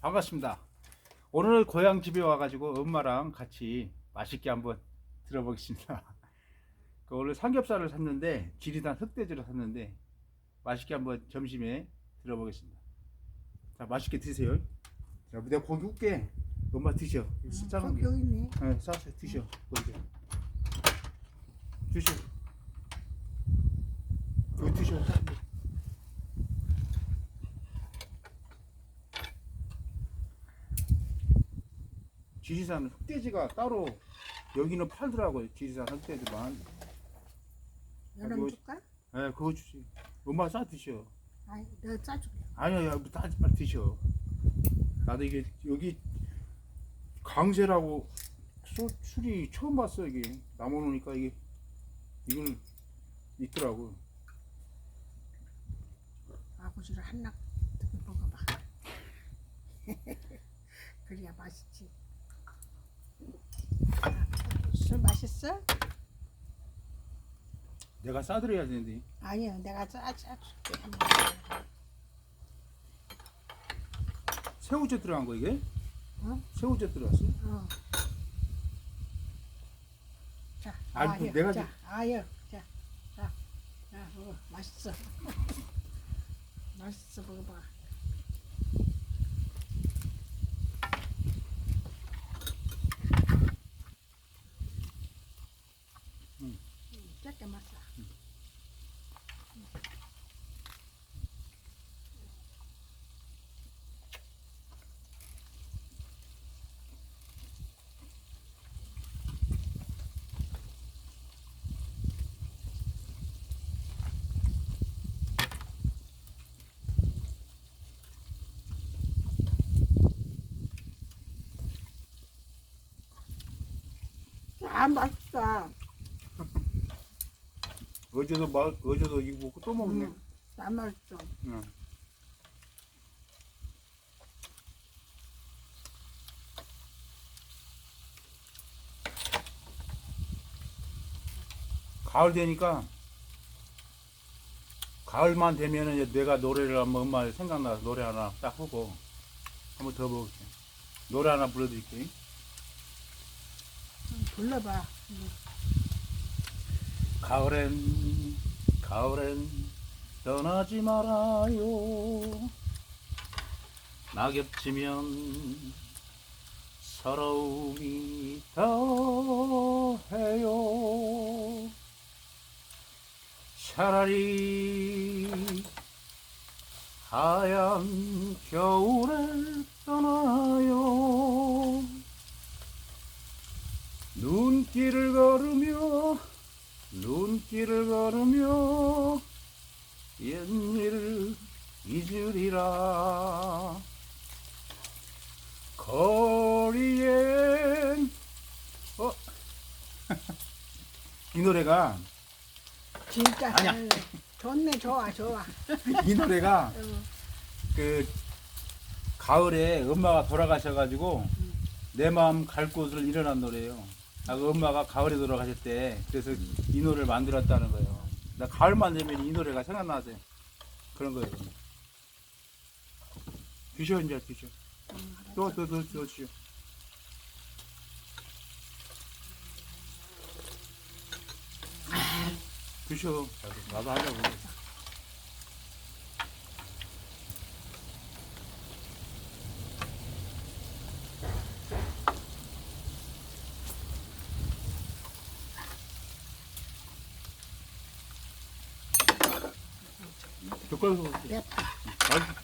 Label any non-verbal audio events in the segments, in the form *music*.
반갑습니다. 오늘 고향 집에 와가지고 엄마랑 같이 맛있게 한번 들어보겠습니다. *laughs* 그 오늘 삼겹살을 샀는데 지리산 흑돼지를 샀는데 맛있게 한번 점심에 들어보겠습니다. 자 맛있게 드세요. 자 내가 고기 굽게 엄마 드셔. 여기 있네. 네, 싸서 드셔. 고기. 드셔. 여기 드셔. 지리산 흑돼지가 따로 여기는 팔더라고요. 지리산 흑돼지만. 여름 여기 줄까? 예, 그거 주지. 엄마 싸 드셔. 아이, 내가 짜줄게. 아니야, 야, 따지 빨리 드셔. 나도 이게 여기 강세라고 술, 술이 처음 봤어 이게 남아놓으니까 이게 이걸 있더라고. 아구지를 한낙 먹어봐. 그래야 맛있지. 술 맛있어? 내가 싸드려야 되는데 아니요, 내가 짜 짜줄게. 새우젓 들어간 거 이게? 어? 새우젓 들어갔어? 어. 자, 아니, 아유, 내가 자, 아유, 자, 자, 자, 먹어. 맛있어. *laughs* 맛있어, 먹어봐. 음. 음, 작게 맛있어. 아, 맛있다. 어제도 마, 어제도 이거 먹고 또 먹네. 음, 아, 맛있어. 응. 가을 되니까 가을만 되면은 이제 내가 노래를 한번 엄마 생각나서 노래 하나 딱 하고 한번 더 먹을게. 노래 하나 불러드릴게. 음, 불러봐. 음. 가을엔 가을엔 떠나지 말아요 낙엽 지면 서러움이 더해요 차라리 하얀 겨울에 떠나요 눈길을 걸으며 눈길을 걸으며 옛일을 잊으리라 거리엔 어? *laughs* 이 노래가 진짜 아니야. 잘 좋네 좋아 좋아 *laughs* 이 노래가 어, 그 가을에 엄마가 돌아가셔가지고 내 마음 갈 곳을 일어난 노래예요. 아, 그 엄마가 가을에 돌아가셨대. 그래서 이 노래를 만들었다는 거예요. 나 가을만 되면 이 노래가 생각나서 그런 거예요. 드셔 이제 드셔. 음, 또또 또 또, 드셔. 드셔. 나도, 나도 하려고. 젓가락으로 먹을게. 맵다 맛있-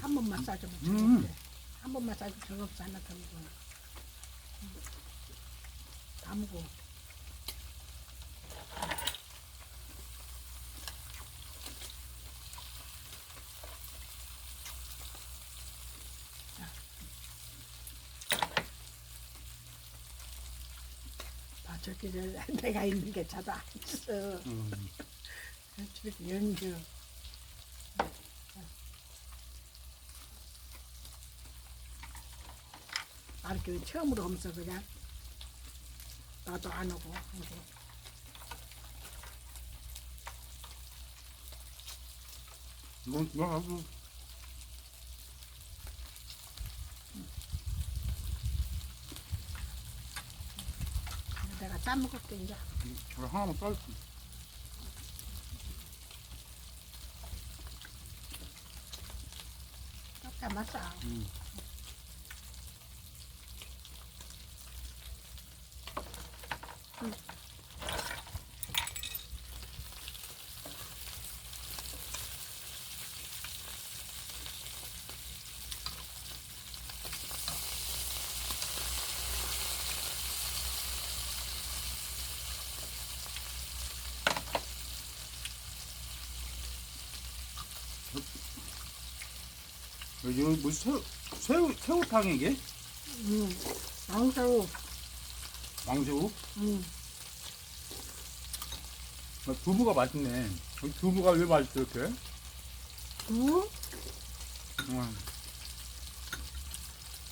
한 번만 싸주면 음. 저겁게 한 번만 싸주면 저겁지 않아 음. 다 먹어 길을 내가 있는 게 저도 안 있어. 음. 연주. 알게 처음으로 하면서 그냥 나도 안 오고 하고. 넌, 넌 아주 내가 짜먹을게 이제 이거 하나만 썰. 딱 맞어 음. 여기 무슨 새우 새우 새우탕 이게? 응 왕새우 왕새우? 응 아, 두부가 맛있네. 여기 두부가 왜 맛있어 이렇게? 두 음.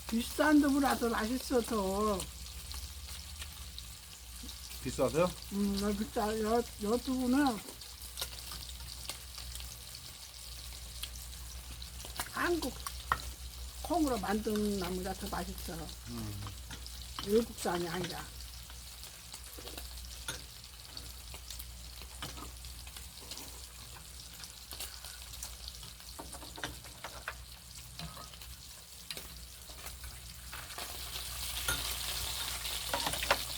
비싼 두부라도 맛있어 더 비싸서요? 음, 여 비싸 여, 여 두부는 한국 콩으로 만든 나무가 더 맛있어 음. 외국산이 아니라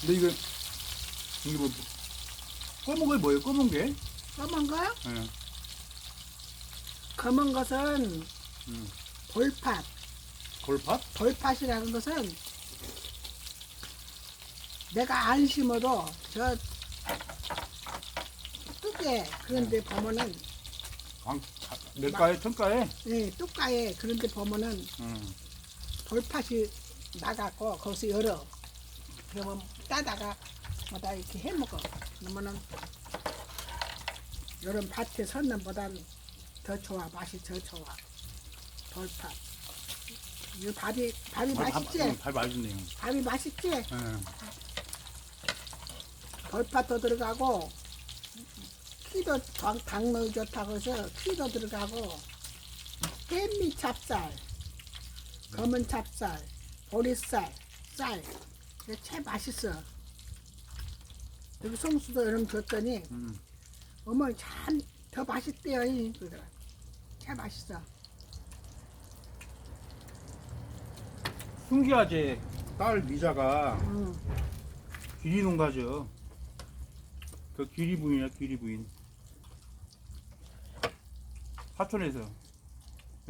근데 이거 이게 뭐 검은 게 뭐예요? 검은 게? 검은 거? 예. 검은 것은 음. 돌팥 골팥? 돌팥이라는 것은 내가 안 심어도 저 뚝에 그런데 보면은 광 낼가에 천가에? 예, 뚝가에 그런데 보면은 음. 돌팥이 나갖고 거기서 열어 그러면 따다가 뭐다 이렇게 해 먹어 그러면은 이런 밭에 섰는 보단 더 좋아 맛이 더 좋아 돌팥 이 밥이 밥이 맛있지 밥, 밥 맛있네요. 밥이 맛있지 예. 돌팥도 들어가고 키도 당, 당뇨 좋다고 해서 키도 들어가고 깻잎 찹쌀 검은 찹쌀 보리쌀 쌀 이게 참 맛있어 여기 송수도 이런 줬더니 음. 어머니 참 더 맛있대요 이. 그러더라 참 맛있어 순기아제 딸 미자가 음. 귀리 농가죠. 그 귀리 부인이야 귀리 부인. 사촌에서.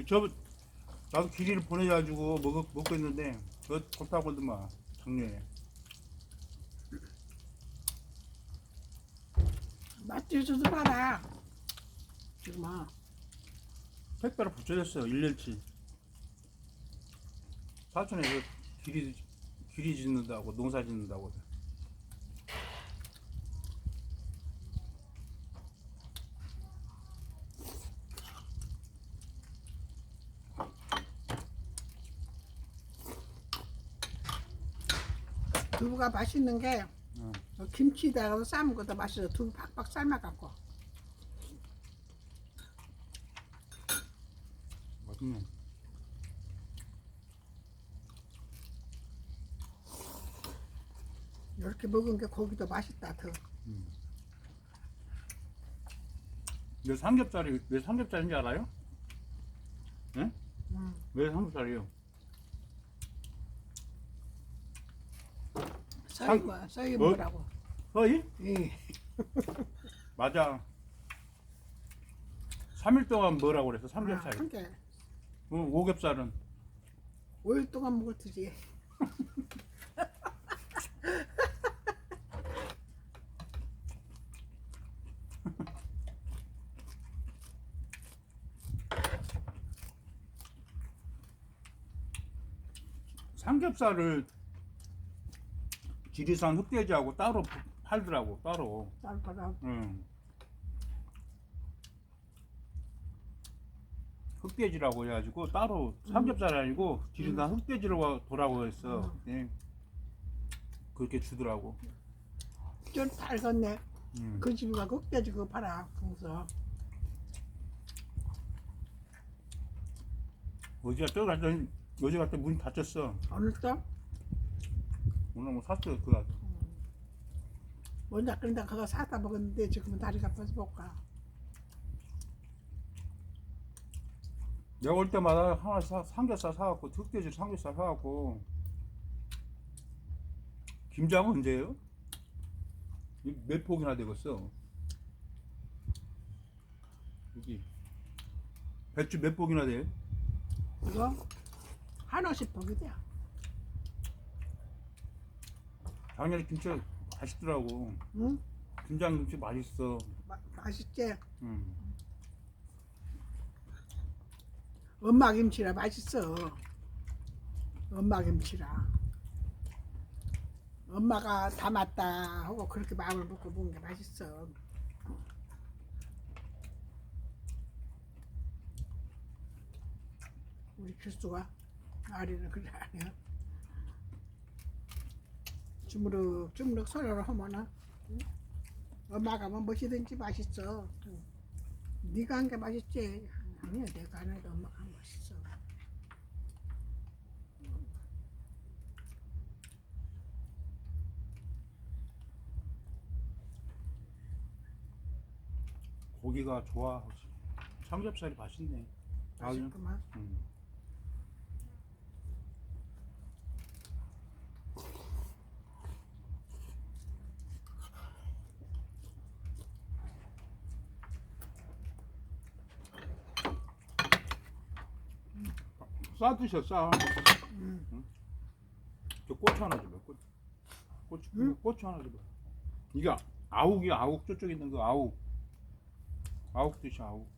저 나도 귀리를 보내가지고 먹 먹고 있는데 그 좋다고 하더만 작년에. 맛집에서도 봐라 지금 뭐 택배로 붙여졌어요 1년치. 사촌에서 귀리 귀리 짓는다고 농사 짓는다고. 두부가 맛있는 게 응. 어, 김치에다가 삶은 것도 맛있어. 두부 팍팍 삶아갖고. 맛있네. 이렇게 먹은 게 고기도 맛있다. 더. 왜 삼겹살이 왜 삼겹살인지 알아요? 응? 음. 왜 삼겹살이에요? 써이 뭐야? 써이 뭐? 뭐라고? 서희? 예. *laughs* 맞아. 3일 동안 뭐라고 그랬어? 아, 삼겹살. 한 개. 어, 오겹살은 5일 동안 먹을 테지. *laughs* 삼겹살을 지리산 흑돼지하고 따로 팔더라고 따로. 쌀바람. 응. 흑돼지라고 해가지고 따로 삼겹살 아니고 지리산 흑돼지로 보라고 했어. 네. 그렇게 주더라고. 좀 달겠네. 음. 그 집에 가고 흑돼지 그거 팔아. 그래서 어제 갔다 갔더니 어제 갔다 문이 닫혔어. 오늘 또 오늘 뭐 샀어 그 먼저 그런데 그거 사다 먹었는데 지금은 다리가 못 가. 내가 올 때마다 하나 사, 삼겹살 사갖고 흑돼지 삼겹살 사갖고 김장 언제예요? 이몇 폭이나 되겠어? 여기 배추 몇 폭이나 돼? 이거 한오십 복이 돼. 작년에 김치 맛있더라고. 응? 김장 김치 맛있어. 마, 맛있지? 음. 엄마 김치라 맛있어. 엄마 김치라. 엄마가 담았다 하고 그렇게 마음을 먹고 먹는 게 맛있어. 우리 필수가 아리는 그래 아니야. 주무룩 주무룩 소리를 하면은 응? 엄마가 뭐 무엇이든지 맛있어. 응. 네가 한 게 맛있지. 아니야 내가 안 해도 엄마가 한 맛있어. 고기가 좋아. 삼겹살이 맛있네. 아, 맛있구만. 음. 싸 드셔 싸. 음. 저 고추 하나 줘봐. 고추. 고추, 응? 고추 하나 줘봐. 이게 아욱이야 아욱 저쪽에 있는 거 아욱. 아욱 드셔 아욱.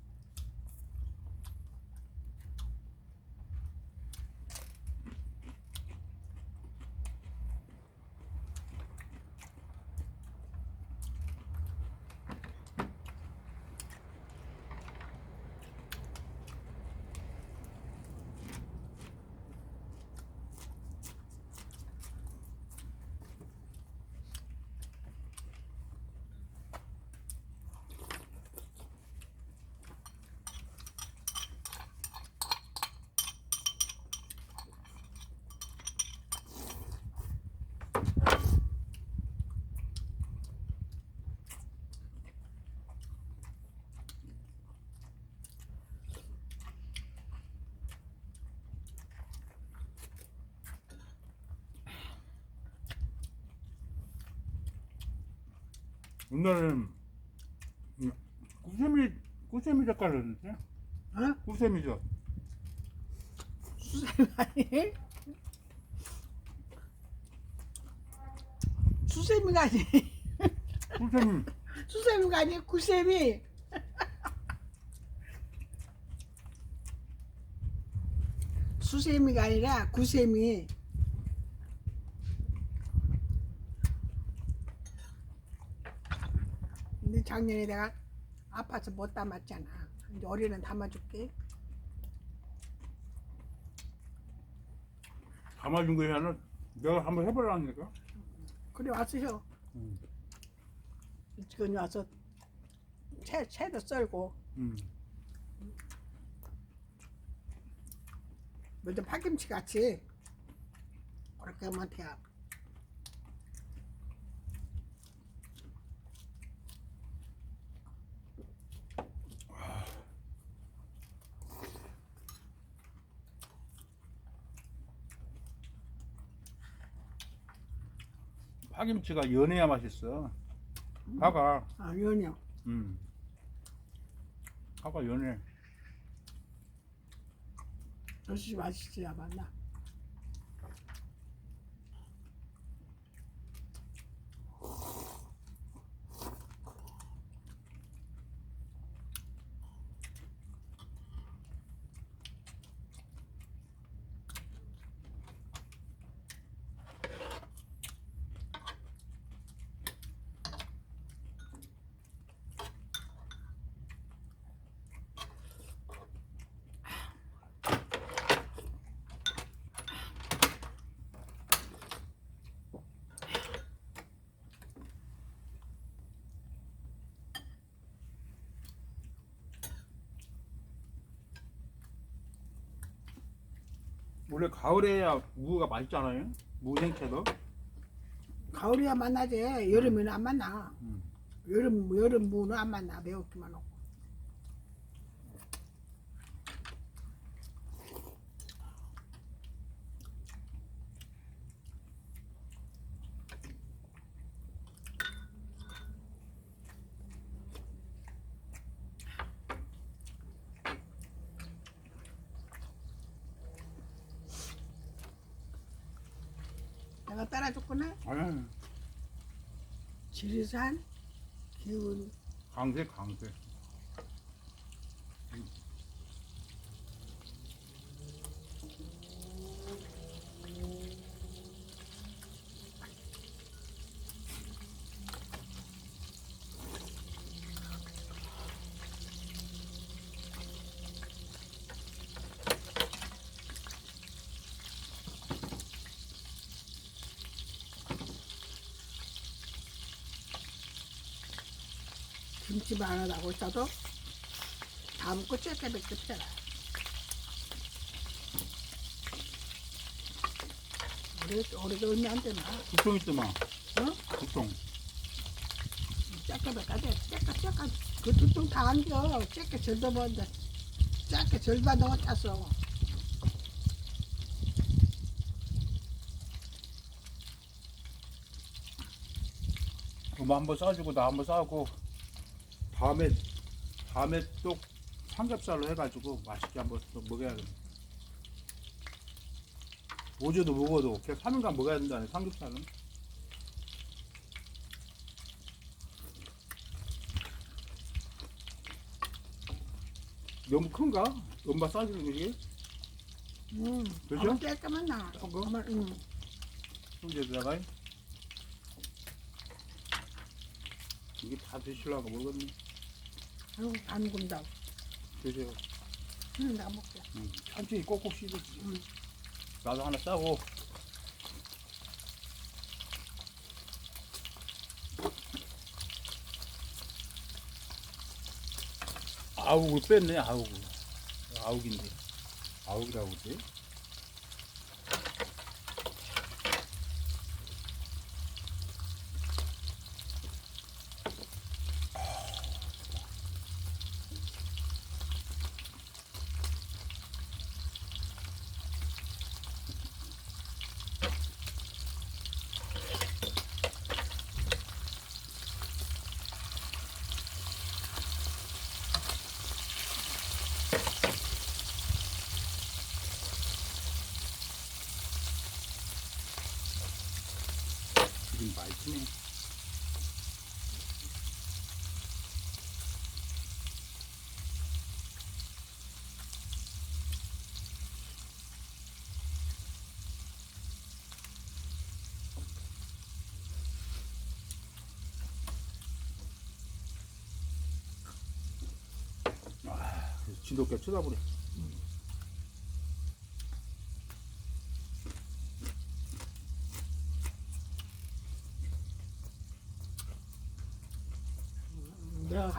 옛날에는 음, 구세미 구세미 젓갈을 했는데? 어? 구세미 젓. 수세미 아니? 수세미가 아니. 구세미 수세미가 아니 구세미. 수세미가 아니라 구세미 근데 작년에 내가 아파서 못 담았잖아 이제 올해는 담아줄게 담아준 거야는 내가 한번 해보라니까. 그래 왔어요 음. 지금 와서 채, 채도 썰고 음. 먼저 파김치 같이 그렇게 하면 돼요. 파김치가 연해야 맛있어. 파가 아, 연요. 음. 파가 연해. 역시 맛있지, 야, 맞나? 원래 가을에야 무가 맛있잖아요. 무 생채도. 가을이야 만나지 여름에는 안 만나 음. 여름 여름 무는 안 만나 매웠기만 하고 내가 따라줬구나 아유, 지리산 기운 강세 강세. 김치 안 하고 있어도 다 먹고 짧게 뱉겠잖아 우리 우리도 얼마 안 되나? 국종 있더만. 어? 국종. 짧게 뱉어야 돼. 짧게 짧게 그 두통 다 안겨. 짧게 절도 먹는데 짧게 절반 넣어 탔어. 그거 한번 싸주고 나 한번 싸고 다음에 다음에 또 삼겹살로 해가지고 맛있게 한번 또 먹어야겠네. 오주도 먹어도 계속 3일간 먹어야 된다네 삼겹살은. 너무 큰가? 엄마 싸주는 거지? 응. 그죠? 아무 짧게만 나. 조금? 가만, 응. 손재에다가 이게 다 드시려고 모르겠네. 아이고 안 군다. 드세요. 응, 나 먹게. 응. 천천히 꼭꼭 씹어. 응. 나도 하나 싸고. 아욱을 뺐네, 아욱. 아욱인데. 아욱이라고 그러지? 네. 아, 진돗개 쳐다보네.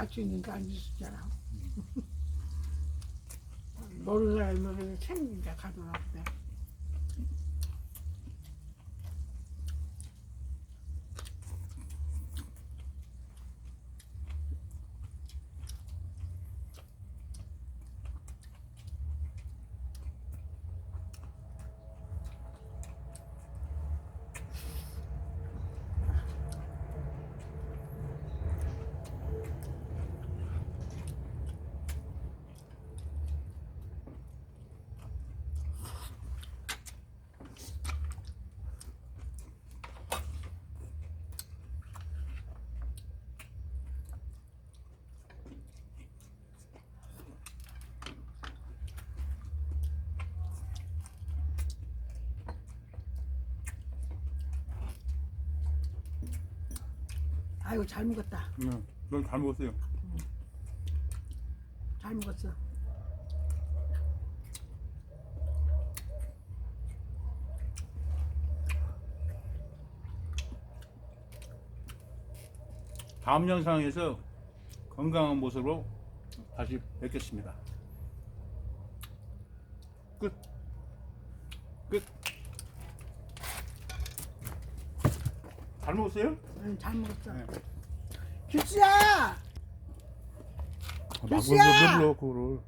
내가 같이 있는데 안 있었잖아. 모르는 사람이 챙기니까 가더라고. 아이고 잘 먹었다. 응, 넌잘 먹었어요. 잘 먹었어. 다음 영상에서 건강한 모습으로 다시 뵙겠습니다. 끝. 잘 먹었어요? 응, 잘 먹었어. 네. 규수야! 막 글씨야! 눌러 그거를.